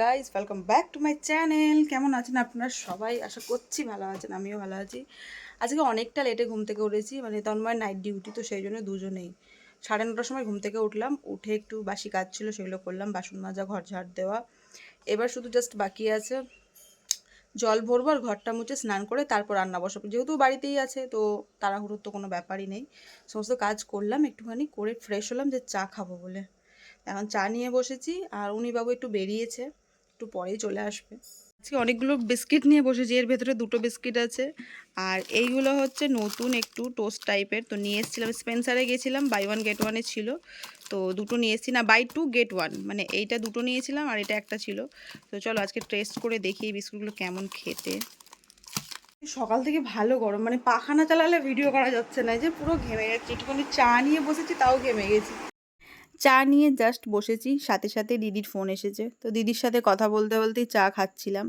Guys welcome back to my channel কেমন আছেন আপনারা সবাই? আশা করছি ভালো আছেন, আমিও ভালো আছি। আজকে অনেকটা লেটে ঘুম থেকে উঠেছি মানে তন্ময় নাইট ডিউটি তো সেই জন্য দুজনেই। সাড়ে নটার সময় ঘুম থেকে উঠলাম, উঠে একটু বাসি কাজ ছিল, সেগুলো করলাম, বাসন মাজা, ঘর ঝাড় দেওয়া। এবার শুধু জাস্ট বাকি আছে, জল ভরবো আর ঘরটা মুছে স্নান করে তারপর রান্না বসাবো। যেহেতু বাড়িতেই আছে, তো তাড়াহুড়োর তো কোনো ব্যাপারই নেই। সমস্ত কাজ করলাম, একটুখানি করে ফ্রেশ হলাম যে চা খাব বলে। এখন চা নিয়ে বসেছি, আর উনি বাবু একটু বেরিয়েছে। একটু পরেই চলে আসবে। আজকে অনেকগুলো বিস্কিট নিয়ে বসেছি, এর ভেতরে দুটো বিস্কিট আছে। আর এইগুলো হচ্ছে নতুন একটু টোস্ট টাইপের। তো নিয়ে এসেছিলাম, স্পেন্সারে গেছিলাম, বাই ওয়ান গেট ওয়ানে ছিল। তো দুটো নিয়ে এসেছি, না, বাই টু গেট ওয়ান মানে এইটা দুটো নিয়েছিলাম আর এটা একটা ছিল। তো চলো আজকে টেস্ট করে দেখি এই বিস্কুটগুলো কেমন খেতে। সকাল থেকে ভালো গরম মানে পাখানা চালালে ভিডিও করা যাচ্ছে না যে পুরো ঘেমে যাচ্ছে একটুখানি চা নিয়ে বসেছি, তাও ঘেমে গেছি। চা নিয়ে জাস্ট বসেছি। সাথে সাথে দিদির ফোন এসেছে। তো দিদির সাথে কথা বলতে বলতেই চা খাচ্ছিলাম।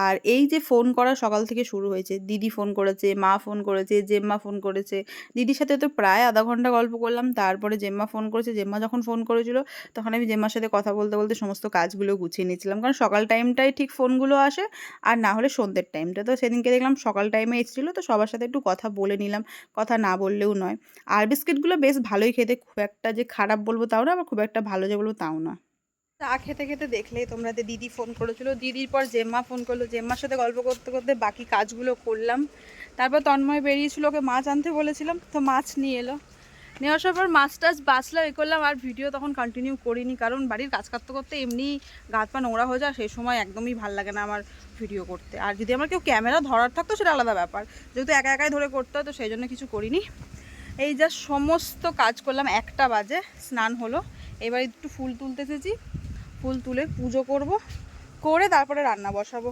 আর এই যে ফোন করা সকাল থেকে শুরু হয়েছে। দিদি ফোন করেছে, মা ফোন করেছে, জেম্মা ফোন করেছে। দিদির সাথে তো প্রায় আধা ঘণ্টা গল্প করলাম। তারপরে জেম্মা ফোন করেছে। জেম্মা যখন ফোন করেছিল, তখন আমি জেম্মার সাথে কথা বলতে বলতে সমস্ত কাজগুলো গুছিয়ে নিয়েছিলাম। কারণ সকাল টাইমটাই ঠিক ফোনগুলো আসে, আর না হলে সন্ধ্যের টাইমটা তো সেদিনকে দেখলাম সকাল টাইমে এসেছিল, তো সবার সাথে একটু কথা বলে নিলাম। কথা না বললেও নয়। আর বিস্কিটগুলো বেশ ভালোই খেতে। খুব একটা যে খারাপ বলব তাও না, আবার খুব একটা ভালো যে বলব তাও না। চা খেতে খেতে দেখলেই তোমরা যে দিদি ফোন করেছিল। দিদির পর জেম্মা ফোন করল। জেম্মার সাথে গল্প করতে করতে বাকি কাজগুলো করলাম। তারপর তন্ময় বেরিয়েছিল, ওকে মাছ আনতে বলেছিলাম। তো মাছ নিয়ে এলো। নিয়ে আসার পর মাছ টাছ বাঁচলাম এ করলাম, আর ভিডিও তখন কন্টিনিউ করিনি। কারণ বাড়ির কাজ করতে করতে এমনি গাত পা নোংরা হয়ে যায়, সেই সময় একদমই ভালো লাগে না আমার ভিডিও করতে। আর যদি আমার কেউ ক্যামেরা ধরার থাকতো, সেটা আলাদা ব্যাপার। যেহেতু একা একাই ধরে করতে হয়, তো সেই জন্য কিছু করিনি। এই যা সমস্ত কাজ করলাম, একটা বাজে, স্নান হলো। এবার একটু ফুল তুলতে এসেছি। ফুল তুলে পুজো করব, করে তারপরে রান্না বসাবো।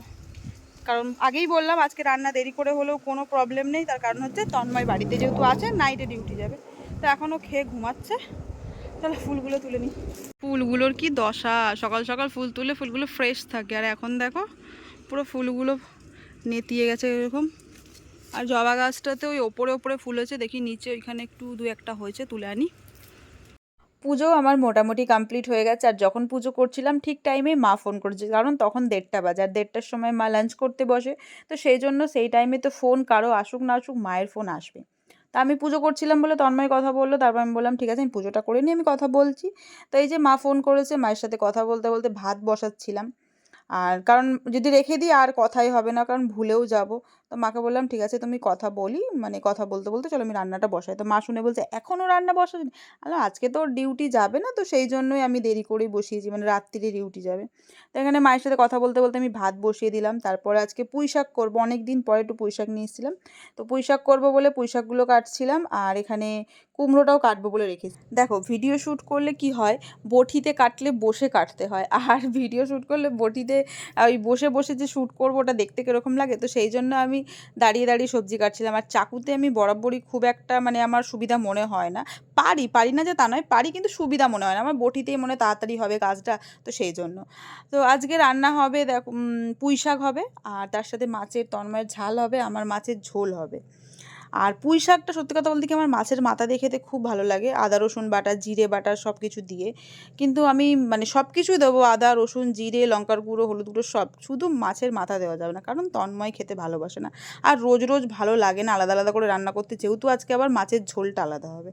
কারণ আগেই বললাম, আজকে রান্না দেরি করে হলেও কোনো প্রবলেম নেই। তার কারণ হচ্ছে তন্ময় বাড়িতে যেহেতু আছে নাইটে ডিউটি যাবে। তো এখনও খেয়ে ঘুমাচ্ছে। তাহলে ফুলগুলো তুলে নিই। ফুলগুলোর কি দশা? সকাল সকাল ফুল তুলে ফুলগুলো ফ্রেশ থাকে। আর এখন দেখো, পুরো ফুলগুলো নেতিয়ে গেছে এরকম। আর জবা গাছটাতে ওই ওপরে ওপরে ফুল হয়েছে, দেখি নিচে ওইখানে একটু দু একটা হয়েছে, তুলে আনি। পুজো আমার মোটামুটি কমপ্লিট হয়ে গেছে, আর যখন পুজো করছিলাম ঠিক টাইমেই মা ফোন করেছে, কারণ তখন দেড়টা বাজে, আর দেড়টার সময় মা লাঞ্চ করতে বসে, তো সেই জন্য সেই টাইমে তো ফোন কারও আসুক না আসুক মায়ের ফোন আসবে। তা আমি পুজো করছিলাম বলে তন্ময় কথা বলল, তারপর আমি বললাম, ঠিক আছে, আমি পুজোটা করে নিই, আমি কথা বলছি। তো এই যে মা ফোন করেছে, মায়ের সাথে কথা বলতে বলতে ভাত বসাচ্ছিলাম। আর কারণ যদি রেখে দিই, আর কথাই হবে না, কারণ ভুলেও যাব। তো মাকে বললাম, ঠিক আছে, তুমি কথা বলি। মানে কথা বলতে বলতে চলো আমি রান্নাটা বসাই। তো মা শুনে বলছে এখনও রান্না বসানি আলো আজকে তো ডিউটি যাবে না, তো সেই জন্যই আমি দেরি করেই বসিয়েছি মানে রাত্রিরে ডিউটি যাবে। তো এখানে মায়ের সাথে কথা বলতে বলতে আমি ভাত বসিয়ে দিলাম। তারপরে আজকে পুঁই শাক করব অনেক দিন পরে একটু পুঁই শাক নিয়ে এসেছিলাম। তো পুঁই শাক করব বলে পুঁই শাকগুলো কাটছিলাম, আর এখানে কুমড়োটাও কাটবো বলে রেখেছি। দেখো, ভিডিও শ্যুট করলে কি হয়, বটিতে কাটলে বসে কাটতে হয়, আর ভিডিও শ্যুট করলে বটিতে, ওই বসে বসে যে শ্যুট করব, ওটা দেখতে কীরকম লাগে? তো সেই জন্য আমি দাঁড়িয়ে দাঁড়িয়ে সবজি কাটছিলাম। আর চাকুতে আমি বরাবরই খুব একটা মানে আমার সুবিধা মনে হয় না। পারি পারি না যে তা নয়, পারি কিন্তু সুবিধা মনে হয় না। আমার বটিতেই মনে তাড়াতাড়ি হবে কাজটা, তো সেই জন্য। তো আজকে রান্না হবে দেখ পুঁই শাক হবে, আর তার সাথে মাছের তন্ময়ের ঝাল হবে, আমার মাছের ঝোল হবে। আর পুঁই শাকটা সত্যি কথা বলতে কি আমার মাছের মাথা দিয়ে খেতে খুব ভালো লাগে। আদা, রসুন বাটা, জিরে বাটা সব কিছু দিয়ে। কিন্তু আমি মানে সব কিছুই দেবো আদা, রসুন, জিরে, লঙ্কার গুঁড়ো, হলুদ গুঁড়ো সব শুধু মাছের মাথা দেওয়া যাবে না, কারণ তন্ময় খেতে ভালোবাসে না। আর রোজ রোজ ভালো লাগে না, আলাদা আলাদা করে রান্না করতে, যেহেতু আজকে আবার মাছের ঝোলটা আলাদা হবে।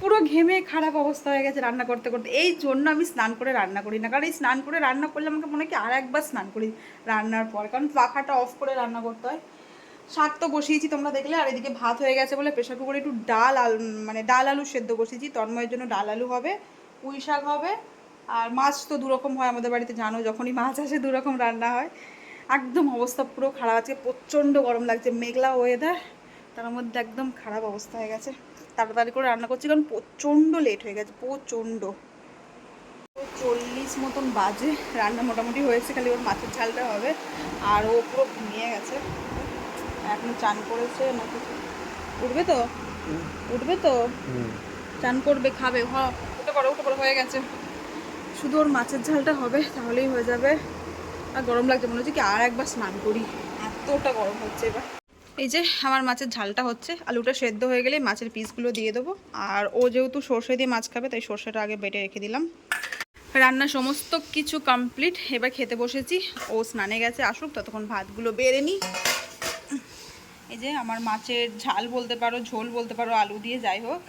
পুরো ঘেমে খারাপ অবস্থা হয়ে গেছে রান্না করতে করতে। এই জন্য আমি স্নান করে রান্না করি না, কারণ এই স্নান করে রান্না করলে আমাকে মনে হয় কি আর একবার স্নান করি রান্নার পর, কারণ পাখাটা অফ করে রান্না করতে হয়। শাক তো বসিয়েছি তোমরা দেখলে, আর এদিকে ভাত হয়ে গেছে বলে প্রেশার কুকারে একটু ডাল আলু মানে ডাল আলু সেদ্ধ বসিয়েছি। তন্ময়ের জন্য ডাল আলু হবে, পুঁই শাক হবে, আর মাছ তো দুরকম হয় আমাদের বাড়িতে, জানো যখনই মাছ আসে দুরকম রান্না হয়। একদম অবস্থা পুরো খারাপ, আজকে প্রচণ্ড গরম লাগছে, মেঘলা ওয়েদার তার মধ্যে একদম খারাপ অবস্থা হয়ে গেছে। তাড়াতাড়ি করে রান্না করছি, কারণ প্রচণ্ড লেট হয়ে গেছে, প্রচণ্ড। চল্লিশ মতন বাজে, রান্না মোটামুটি হয়েছে, খালি ওর মাছের ঝালটা হবে, আর ও পুরো ঘুমিয়ে গেছে। এখন চান করেছে না কিছু? উঠবে তো? উঠবে তো? চান করবে খাবে হ। উঠে পড়ো উঠে পড়ো হয়ে গেছে। শুধু ওর মাছের ঝালটা হবে তাহলেই হয়ে যাবে। আর গরম লাগছে মনে হচ্ছে কি আর একবার স্নান করি। এতটা গরম হচ্ছে এবার। এই যে আমার মাছের ঝালটা হচ্ছে। আলুটা সেদ্ধ হয়ে গেলে মাছের পিসগুলো দিয়ে দেবো। আর ও যেহেতু সর্ষে দিয়ে মাছ খাবে তাই সর্ষেটা আগে বেটে রেখে দিলাম। রান্না সমস্ত কিছু কমপ্লিট এবার খেতে বসেছি। ও স্নানে গেছে আসুক ততক্ষণ ভাতগুলো বেড়ে নিই। এই যে আমার মাছের ঝাল বলতে পারো, ঝোল বলতে পারো, আলু দিয়ে যাই হোক।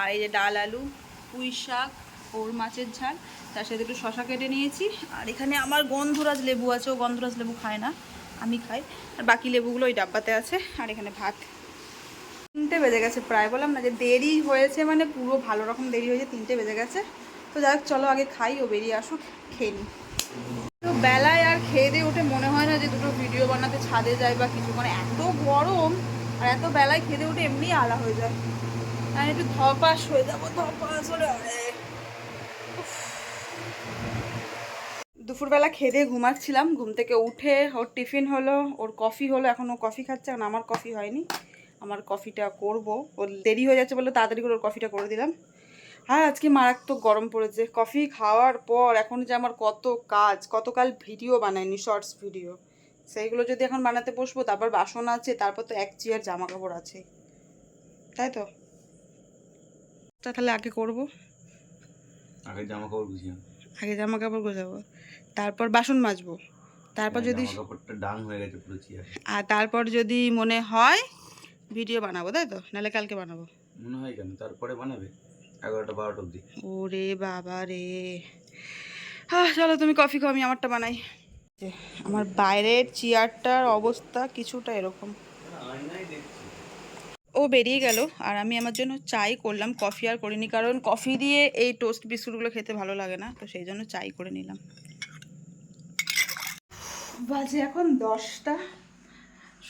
আর এই যে ডাল আলু, পুঁই শাক, ওর মাছের ঝাল, তার সাথে একটু শশা কেটে নিয়েছি। আর এখানে আমার গন্ধরাজ লেবু আছে, ও গন্ধরাজ লেবু খায় না, আমি খাই। আর বাকি লেবুগুলো ওই ডাব্বাতে আছে, আর এখানে ভাত। তিনটে বেজে গেছে প্রায়, বললাম না যে দেরি হয়েছে মানে পুরো ভালো রকম দেরি হয়েছে, তিনটে বেজে গেছে। তো যাই চলো আগে খাই, ও বেরিয়ে আসুক, খেয়ে নিই। বেলায় আর খেয়ে দিয়ে উঠে মনে হয় না যে দুটো ভিডিও বানাতে ছাদে যায় বা কিছু। মানে এত গরম আর এত বেলায় খেতে উঠে এমনি আলা হয়ে যায়। আর একটু ধপাস হয়ে যাব, ধপাস হলে দুপুরবেলা খেয়ে দিয়ে ঘুমাচ্ছিলাম, ঘুম থেকে উঠে ওর টিফিন হলো, ওর কফি হলো এখন ও কফি খাচ্ছে, এখন আমার কফি হয়নি। আমার কফিটা করব। ওর দেরি হয়ে যাচ্ছে বলে তাড়াতাড়ি করে ওর কফিটা করে দিলাম। আর আজকে মারাত্মক গরম পড়েছে। কফি খাওয়ার পর এখন যে আমার কত কাজ কতকাল ভিডিও বানায়নি শর্টস ভিডিও। সেইগুলো যদি এখন বানাতে বসবো তারপর বাসন আছে তারপর তো এক চেয়ার জামা কাপড় আছে। তাই তো? তাহলে আগে করব? আগে জামা কাপড় গুছিয়ে আগে জামা কাপড় গোছাবো। তারপর বাসন মাজবো। তারপর যদি ডাং হয়ে গেছে পুরো আর তারপর যদি মনে হয় ভিডিও বানাবো তাই তো? নাহলে কালকে বানাবো। মনে হয় কেন? তারপরে বানাবে? এগারোটা বারোটা অবধি। ওরে বাবা রে। হ্যাঁ চলো তুমি কফি খাও, আমি আমারটা বানাই। আমার বাইরের চেয়ারটার অবস্থা কিছুটা এরকম। ও বেরিয়ে গেল, আর আমি আমার জন্য চাই করলাম, কফি আর করিনি, কারণ কফি দিয়ে এই টোস্ট বিস্কুটগুলো খেতে ভালো লাগে না, তো সেই জন্য চাই করে নিলাম। বাজে এখন দশটা।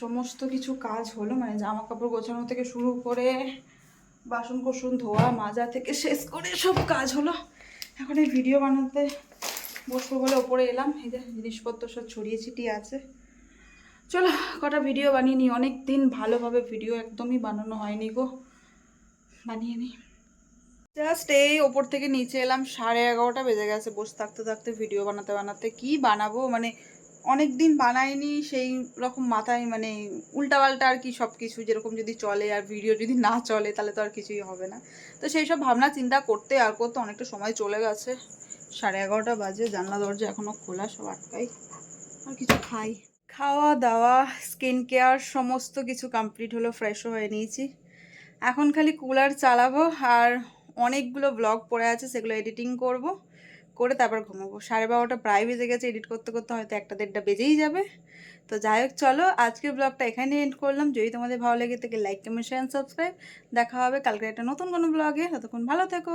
সমস্ত কিছু কাজ হলো মানে জামা কাপড় গোছানো থেকে শুরু করে বাসন কোসন ধোয়া, মাজা থেকে শেষ করে সব কাজ হলো। এখন এই ভিডিও বানাতে বসবো বলে ওপরে এলাম। এই যে জিনিসপত্র সব ছড়িয়ে ছিটিয়ে আছে। চলো, কটা ভিডিও বানিয়ে নিই। অনেক দিন ভালোভাবে ভিডিও একদমই বানানো হয়নি গো। বানিয়ে নিই। জাস্ট এই ওপর থেকে নিচে এলাম। সাড়ে এগারোটা বেজে গেছে। বসে থাকতে থাকতে, ভিডিও বানাতে বানাতে কি বানাবো? মানে অনেক দিন বানাইনি, সেই রকম মাথায় মানে উল্টাপাল্টা আর কি সব কিছু যেরকম যদি চলে আর ভিডিও যদি না চলে তাহলে তো আর কিছুই হবে না। তো সেই সব ভাবনা চিন্তা করতে আর করতে অনেকটা সময় চলে গেছে। সাড়ে এগারোটা বাজে, জানলা দরজা এখনও খোলা, সব আটকাই। আর কিছু খাই। খাওয়া দাওয়া স্কিন কেয়ার সমস্ত কিছু কমপ্লিট হলো ফ্রেশও হয়ে নিয়েছি। এখন খালি কুলার চালাবো আর অনেকগুলো ব্লগ পড়ে আছে, সেগুলো এডিটিং করব। করে তারপর ঘুমাবো। সাড়ে বারোটা প্রায় বেজে গেছে এডিট করতে করতে হয়তো একটা দেড়টা বেজেই যাবে। তো যাই হোক, চলো আজকের ব্লগটা এখানে এন্ড করলাম। যদি তোমাদের ভালো লেগে থাকে লাইক কমেন্ট শেয়ার সাবস্ক্রাইব দেখা হবে কালকে একটা নতুন কোনো ব্লগে ততক্ষণ ভালো থেকো!